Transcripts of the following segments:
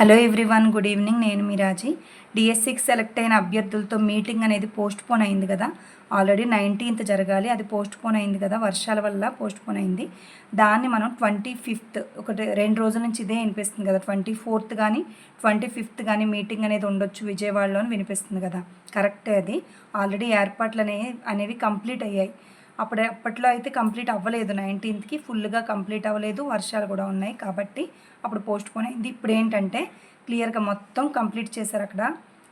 Hello everyone good evening. నేను మిరాజీ డిఎస్సికి select అయిన అభ్యర్థులతో మీటింగ్ అనేది పోస్ట్ పోన్ అయింది కదా. ఆల్రెడీ నైన్టీన్త్ జరగాలి. అది పోస్ట్ పోన్ అయింది కదా. వర్షాల వల్ల పోస్ట్ పోన్ అయింది. దాన్ని మనం ట్వంటీ ఫిఫ్త్ ఒకటి రెండు రోజుల నుంచి ఇదే వినిపిస్తుంది కదా. ట్వంటీ ఫోర్త్ కానీ ట్వంటీ ఫిఫ్త్ కానీ మీటింగ్ అనేది ఉండొచ్చు విజయవాడలో వినిపిస్తుంది కదా. కరెక్టే అది. ఆల్రెడీ ఏర్పాట్లు అనేవి అనేవి కంప్లీట్ అయ్యాయి. అప్పుడు అప్పట్లో అయితే కంప్లీట్ అవ్వలేదు. నైన్టీన్త్కి ఫుల్గా కంప్లీట్ అవ్వలేదు. వర్షాలు కూడా ఉన్నాయి కాబట్టి అప్పుడు పోస్ట్ పోన్ అయింది. ఇప్పుడు ఏంటంటే క్లియర్గా మొత్తం కంప్లీట్ చేశారు అక్కడ.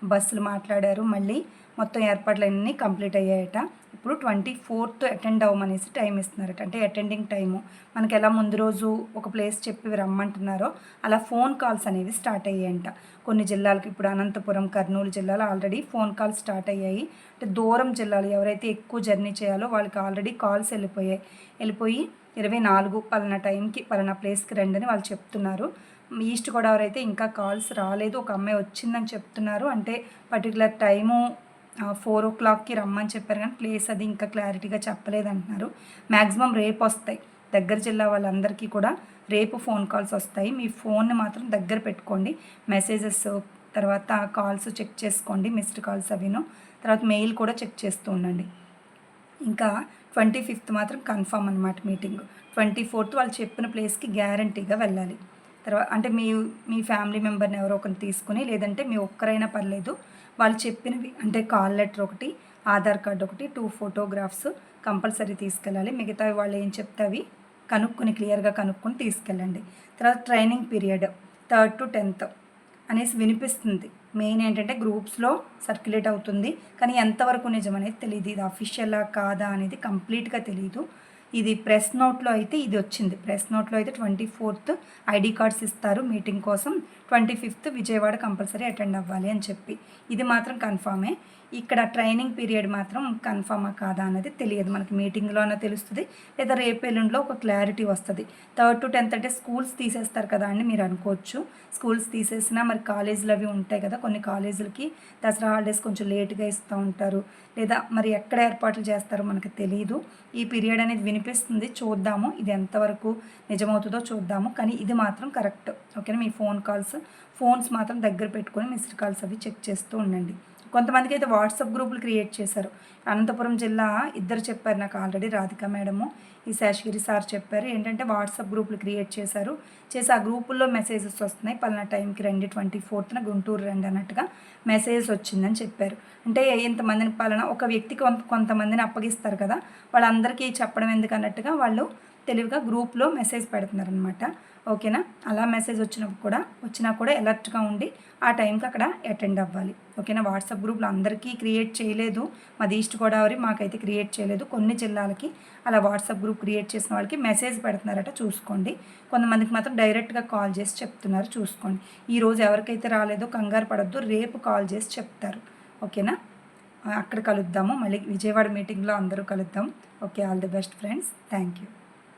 బస్సులు మాట్లాడారు. మళ్ళీ మొత్తం ఏర్పాట్లు అన్నీ కంప్లీట్ అయ్యాయట. ఇప్పుడు ట్వంటీ ఫోర్త్ అటెండ్ అవ్వమనేసి టైం ఇస్తున్నారట. అంటే అటెండింగ్ టైము. మనకి ఎలా ముందు రోజు ఒక ప్లేస్ చెప్పి రమ్మంటున్నారో అలా ఫోన్ కాల్స్ అనేవి స్టార్ట్ అయ్యాయంట. కొన్ని జిల్లాలకు ఇప్పుడు అనంతపురం కర్నూలు జిల్లాలో ఆల్రెడీ ఫోన్ కాల్స్ స్టార్ట్ అయ్యాయి. అంటే దూరం జిల్లాలు ఎవరైతే ఎక్కువ జర్నీ చేయాలో వాళ్ళకి ఆల్రెడీ కాల్స్ వెళ్ళిపోయాయి. వెళ్ళిపోయి ఇరవై నాలుగు పలానా టైంకి పలానా ప్లేస్కి రండి అని వాళ్ళు చెప్తున్నారు. ఈస్ట్ గోదావరి అయితే ఇంకా కాల్స్ రాలేదు. ఒక అమ్మాయి వచ్చిందని చెప్తున్నారు. అంటే పర్టికులర్ టైము ఫోర్ ఓ క్లాక్కి రమ్మని చెప్పారు కానీ ప్లేస్ అది ఇంకా క్లారిటీగా చెప్పలేదంటున్నారు మ్యాక్సిమం రేపు వస్తాయి. దగ్గర జిల్లా వాళ్ళందరికీ కూడా రేపు ఫోన్ కాల్స్ వస్తాయి. మీ ఫోన్ని మాత్రం దగ్గర పెట్టుకోండి. మెసేజెస్ తర్వాత కాల్స్ చెక్ చేసుకోండి. మిస్డ్ కాల్స్ అవిను. తర్వాత మెయిల్ కూడా చెక్ చేస్తూ ఉండండి. ఇంకా ట్వంటీ ఫిఫ్త్ మాత్రం కన్ఫామ్ అనమాట మీటింగ్ ట్వంటీ ఫోర్త్ వాళ్ళు చెప్పిన ప్లేస్కి గ్యారంటీగా వెళ్ళాలి. తర్వాత అంటే మీ మీ ఫ్యామిలీ మెంబర్ని ఎవరో ఒకరిని తీసుకుని లేదంటే మీ ఒక్కరైనా పర్లేదు వాళ్ళు చెప్పినవి అంటే కాల్ లెటర్ ఒకటి ఆధార్ కార్డ్ ఒకటి టూ ఫోటోగ్రాఫ్స్ కంపల్సరీ తీసుకెళ్ళాలి. మిగతా వాళ్ళు ఏం చెప్తే అవి కనుక్కొని క్లియర్గా కనుక్కొని తీసుకెళ్ళండి. తర్వాత training period third to tenth అనేసి వినిపిస్తుంది. మెయిన్ ఏంటంటే గ్రూప్స్లో సర్క్యులేట్ అవుతుంది. కానీ ఎంతవరకు నిజం అనేది తెలియదు ఇది అఫీషియలా కాదా అనేది కంప్లీట్గా తెలియదు ఇది ప్రెస్ నోట్లో అయితే ఇది వచ్చింది. ప్రెస్ నోట్లో అయితే ట్వంటీ ఫోర్త్ ఐడి కార్డ్స్ ఇస్తారు మీటింగ్ కోసం. Twenty fifth Vijayawada compulsory attend అవ్వాలి అని చెప్పి. ఇది మాత్రం కన్ఫామే ఇక్కడ ట్రైనింగ్ పీరియడ్ మాత్రం కన్ఫామా కాదా అనేది తెలియదు. మనకి మీటింగ్లోనే తెలుస్తుంది. లేదా రేపు ఎల్లుండిలో ఒక క్లారిటీ వస్తుంది. థర్డ్ టు టెన్త్ అంటే స్కూల్స్ తీసేస్తారు కదా అని మీరు అనుకోవచ్చు. స్కూల్స్ తీసేసినా మరి కాలేజీలు అవి ఉంటాయి కదా. కొన్ని కాలేజీలకి దసరా హాలిడేస్ కొంచెం లేట్గా ఇస్తూ ఉంటారు. లేదా మరి ఎక్కడ ఏర్పాట్లు చేస్తారో మనకు తెలియదు ఈ పీరియడ్ అనేది వినిపిస్తుంది. చూద్దాము ఇది ఎంతవరకు నిజమవుతుందో చూద్దాము. కానీ ఇది మాత్రం కరెక్ట్. ఓకేనా? మీ ఫోన్ కాల్స్ ఫోన్స్ మాత్రం దగ్గర పెట్టుకొని మిస్డ్ కాల్స్ అవి చెక్ చేస్తూ ఉండండి. కొంతమందికి అయితే వాట్సాప్ గ్రూపులు క్రియేట్ చేశారు. అనంతపురం జిల్లా ఇద్దరు చెప్పారు నాకు ఆల్రెడీ రాధిక మేడము. ఈ శేషగిరి సార్ చెప్పారు. ఏంటంటే వాట్సాప్ గ్రూపులు క్రియేట్ చేశారు. చేసి ఆ గ్రూపుల్లో మెసేజెస్ వస్తున్నాయి. పలానా టైంకి రండి ట్వంటీ ఫోర్త్న గుంటూరు రండి అన్నట్టుగా మెసేజ్ వచ్చిందని చెప్పారు. అంటే ఇంతమందిని పలానా ఒక వ్యక్తికి కొంత కొంతమందిని అప్పగిస్తారు కదా. వాళ్ళందరికీ చెప్పడం ఎందుకు అన్నట్టుగా వాళ్ళు తెలివిగా గ్రూప్లో మెసేజ్ పెడుతున్నారనమాట ఓకేనా? అలా మెసేజ్ వచ్చినప్పుడు కూడా వచ్చినా కూడా అలర్ట్గా ఉండి ఆ టైంకి అక్కడ అటెండ్ అవ్వాలి. ఓకేనా? వాట్సాప్ గ్రూప్లో అందరికీ క్రియేట్ చేయలేదు. మాది ఈస్ట్ గోదావరి మాకైతే క్రియేట్ చేయలేదు. కొన్ని జిల్లాలకి అలా వాట్సాప్ గ్రూప్ క్రియేట్ చేసిన వాళ్ళకి మెసేజ్ పెడుతున్నారట చూసుకోండి. కొంతమందికి మాత్రం డైరెక్ట్గా కాల్ చేసి చెప్తున్నారు చూసుకోండి. ఈరోజు ఎవరికైతే రాలేదో కంగారు పడద్దు రేపు కాల్ చేసి చెప్తారు. ఓకేనా? అక్కడ కలుద్దాము. మళ్ళీ విజయవాడ మీటింగ్లో అందరూ కలుద్దాం. Okay all the best friends. Thank you